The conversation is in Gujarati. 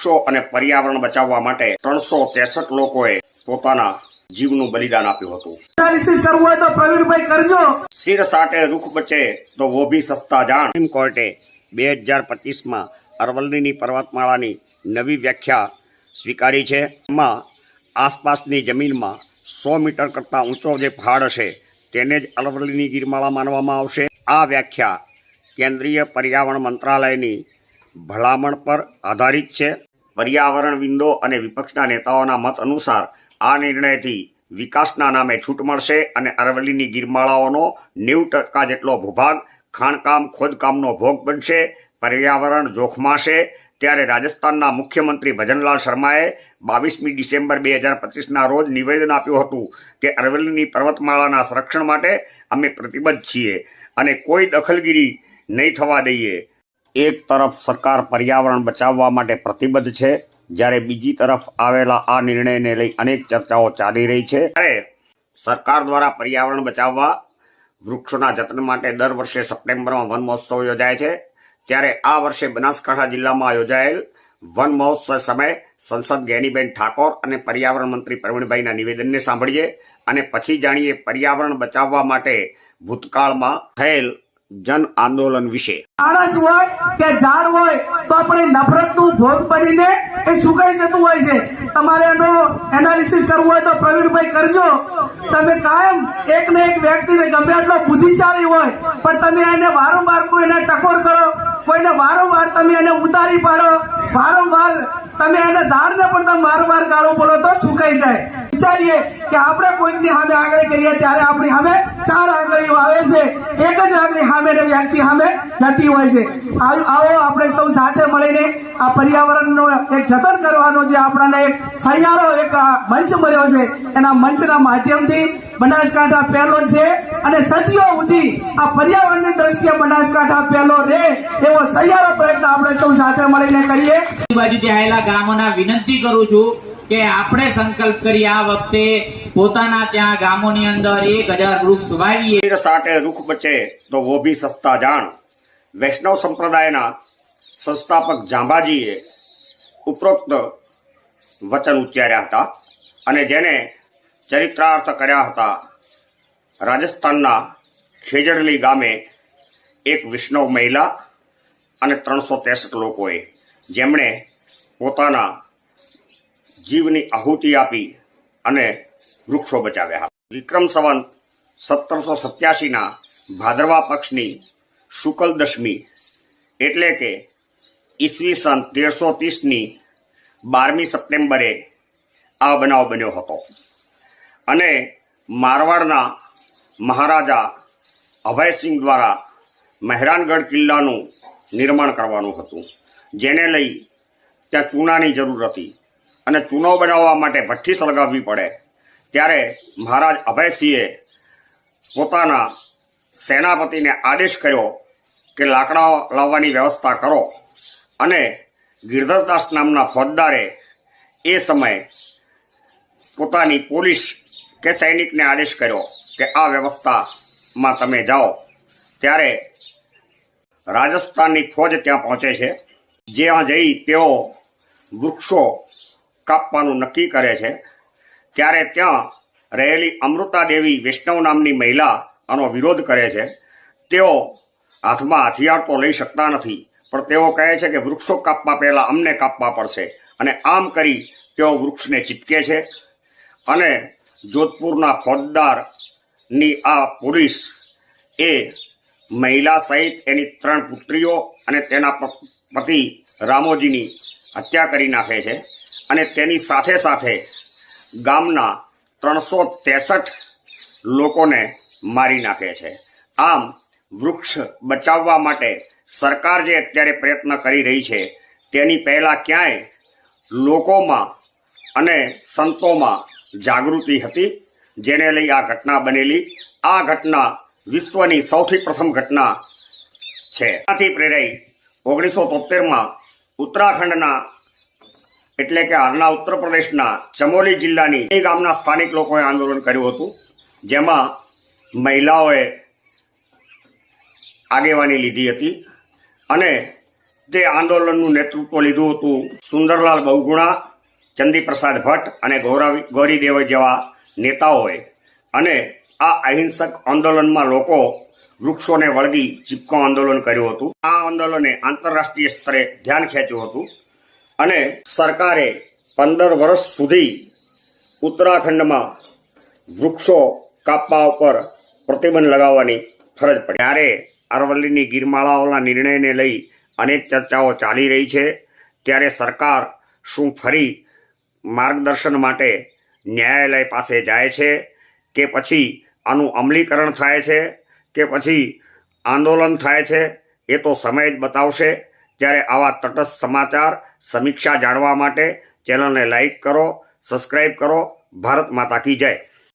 વૃક્ષો અને પર્યાવરણ બચાવવા માટે ત્રણસો ત્રેસઠ લોકોએ પોતાના જીવનું બલિદાન આપ્યું હતું. એનાલિસિસ કરવું હોય તો પ્રવીણભાઈ કરજો. સિર સાટે રૂખ બચે તો વો ભી સસ્તા જાણ. સુપ્રીમ કોર્ટે બે હજાર પચીસમાં અરવલ્લીની પર્વતમાળાની નવી વ્યાખ્યા સ્વીકારી છે. એમાં આસપાસની જમીનમાં સો મીટર કરતાં ઊંચો જે પહાડ હશે તેને જ અરવલ્લીની ગિરમાળા માનવામાં આવશે. આ વ્યાખ્યા કેન્દ્રીય પર્યાવરણ મંત્રાલયની ભલામણ પર આધારિત છે. પર્યાવરણવિંદો અને વિપક્ષના નેતાઓના મત અનુસાર આ નિર્ણયથી વિકાસના નામે છૂટ મળશે અને અરવલ્લીની ગિરમાળાઓનો નેવું ટકા જેટલો ભૂભાગ ખાણકામ, ખોદકામનો ભોગ બનશે, પર્યાવરણ જોખમાશે. ત્યારે રાજસ્થાનના મુખ્યમંત્રી ભજનલાલ શર્માએ બાવીસમી ડિસેમ્બર બે હજાર પચીસના રોજ નિવેદન આપ્યું હતું કે અરવલ્લીની પર્વતમાળાના સંરક્ષણ માટે અમે પ્રતિબદ્ધ છીએ અને કોઈ દખલગીરી નહીં થવા દઈએ. એક તરફ સરકાર પર્યાવરણ બચાવવા માટે પ્રતિબદ્ધ છે, જ્યારે બીજી તરફ આવેલા આ નિર્ણયને લઈ અનેક ચર્ચાઓ ચાલી રહી છે. ત્યારે સરકાર દ્વારા પર્યાવરણ બચાવવા વૃક્ષોના જતન માટે દર વર્ષે સપ્ટેમ્બરમાં વન મહોત્સવ યોજાય છે. ત્યારે આ વર્ષે બનાસકાંઠા જિલ્લામાં યોજાયેલ વન મહોત્સવ સમયે સંસદ ગેનીબેન ઠાકોર અને પર્યાવરણ મંત્રી પ્રવીણભાઈના નિવેદનને સાંભળીએ અને પછી જાણીએ પર્યાવરણ બચાવવા માટે ભૂતકાળમાં થયેલ જન આંદોલન વિશે. માણસ હોય કે ઝાડ હોય, તો આપણે નફરતનું ભોગ બનીને એ સુકાઈ જતું હોય છે. તમારે એનો એનાલિસિસ કરવું હોય તો પ્રવીણભાઈ કરજો. તમે કાયમ એક ને એક વ્યક્તિને ગમે એટલો બુદ્ધિશાળી હોય, પણ તમે એને વારંવાર કોઈને ટકોર કરો, કોઈને વારંવાર તમે એને ઉતારી પાડો, વારંવાર તમે એને દાળને પણ તમે વારંવાર ગાળો બોલો તો સુકાઈ જાય. વિચારીએ કે આપણે કોઈની સામે આગળ કરીએ ત્યારે આપણી સામે ચાર આંગળીઓ આવે છે. એક જ આંગળી સામે વ્યક્તિ સામે જતી હોય છે. આવો આપણે સૌ સાથે મળીને આ પર્યાવરણનો એક જતન કરવાનો જે આપણાને એક સહિયારો એક મંચ મળ્યો છે. એના મંચના માધ્યમથી બનાસકાંઠા પહેલો છે અને સદીઓ સુધી આ પર્યાવરણની દ્રષ્ટિએ બનાસકાંઠા પહેલો રહે એવો સહિયારો પ્રયત્ન આપણે સૌ સાથે મળીને કરીએ. બાજુ આવેલા ગામોના વિનંતી કરું છું કે આપણે સંકલ્પ કરી આ વખતે પોતાના ત્યાં ગામોની અંદર એક હજાર વૃક્ષ વાવીએ. સાથે રૂખ બચે તો વો ભી સસ્તા જાણ. વૈષ્ણવ સંપ્રદાયના સંસ્થાપક જાંબાજીએ ઉપરોક્ત વચન ઉચ્ચાર્યા હતા અને જેને ચરિત્રાર્થ કર્યા હતા. રાજસ્થાનના ખેજડલી ગામે એક વૈષ્ણવ મહિલા અને ત્રણસો ત્રેસઠ લોકોએ જેમણે પોતાના જીવની આહુતિ આપી અને વૃક્ષો બચાવ્યા. હતા વિક્રમ સંવંત સત્તરસો સત્યાસીના ભાદરવા પક્ષની શુકલ દશમી એટલે કે ઈસવીસન તેરસો ત્રીસની બારમી સપ્ટેમ્બરે આ બનાવ બન્યો હતો. અને મારવાડના મહારાજા અભયસિંહ દ્વારા મહેરાનગઢ કિલ્લાનું નિર્માણ કરવાનું હતું. જેને લઈ ત્યાં ચૂનાની જરૂર હતી. અને ચૂનો બનાવવા માટે ભઠ્ઠી સળગાવવી પડે. ત્યારે મહારાજ અભયસિંહે પોતાના સેનાપતિને આદેશ કર્યો કે લાકડા લાવવાની વ્યવસ્થા કરો અને ગિરધરદાસ નામના ફોજદારે એ સમયે પોતાની પોલીસ કે સૈનિકને આદેશ કર્યો કે આ વ્યવસ્થામાં તમે જાઓ. ત્યારે રાજસ્થાનની ફોજ ત્યાં પહોંચે છે. જ્યાં જઈ તેઓ વૃક્ષો કાપવાનું નક્કી કરે છે, ત્યારે ત્યાં રહેલી અમૃતા દેવી વૈષ્ણવ નામની મહિલા આનો વિરોધ કરે છે. તેઓ હાથમાં હથિયાર તો લઈ શકતા નથી, પણ તેઓ કહે છે કે વૃક્ષો કાપવા પહેલા અમને કાપવા પડશે અને આમ કરી તેઓ વૃક્ષને ચીપકે છે. અને જોધપુરના ફોજદારની આ પોલીસ એ મહિલા સહિત એની ત્રણ પુત્રીઓ અને તેના પતિ રામોજીની હત્યા કરી નાખે છે. અને તેની સાથે સાથે ગામના ત્રણસો ત્રેસઠ લોકોને મારી નાખે છે. આમ વૃક્ષ બચાવવા માટે સરકાર જે અત્યારે પ્રયત્ન કરી રહી છે, તેની પહેલાં ક્યાંય લોકોમાં અને સંતોમાં જાગૃતિ હતી? જેને લઈ આ ઘટના બનેલી. આ ઘટના વિશ્વની સૌથી પ્રથમ ઘટના છે. આથી પ્રેરાઈ ઓગણીસો તોતેરમાં ઉત્તરાખંડના એટલે કે હાલના ઉત્તર પ્રદેશના ચમોલી જિલ્લાની એ ગામના સ્થાનિક લોકોએ આંદોલન કર્યું હતું, જેમાં મહિલાઓએ આગેવાની લીધી હતી અને તે આંદોલનનું નેતૃત્વ લીધું હતું સુંદરલાલ બહુગુણા, ચંદીપ્રસાદ ભટ્ટ અને ગૌરવ ગૌરીદેવ જેવા નેતાઓએ. અને આ અહિંસક આંદોલનમાં લોકો વૃક્ષોને વળગી ચીપકો આંદોલન કર્યું હતું. આ આંદોલને આંતરરાષ્ટ્રીય સ્તરે ધ્યાન ખેંચ્યું હતું. અને સરકારે પંદર વર્ષ સુધી ઉત્તરાખંડમાં વૃક્ષો કાપવા ઉપર પ્રતિબંધ લગાવવાની ફરજ પડી. ત્યારે અરવલ્લીની ગિરમાળાઓના નિર્ણયને લઈ અનેક ચર્ચાઓ ચાલી રહી છે. ત્યારે સરકાર શું ફરી માર્ગદર્શન માટે ન્યાયાલય પાસે જાય છે કે પછી આનું અમલીકરણ થાય છે કે પછી આંદોલન થાય છે એ તો સમય જ બતાવશે. ત્યારે આવા તટસ્થ સમાચાર સમીક્ષા જાણવા માટે ચેનલને લાઈક કરો સબસ્ક્રાઈબ કરો. ભારત માતા કી જય.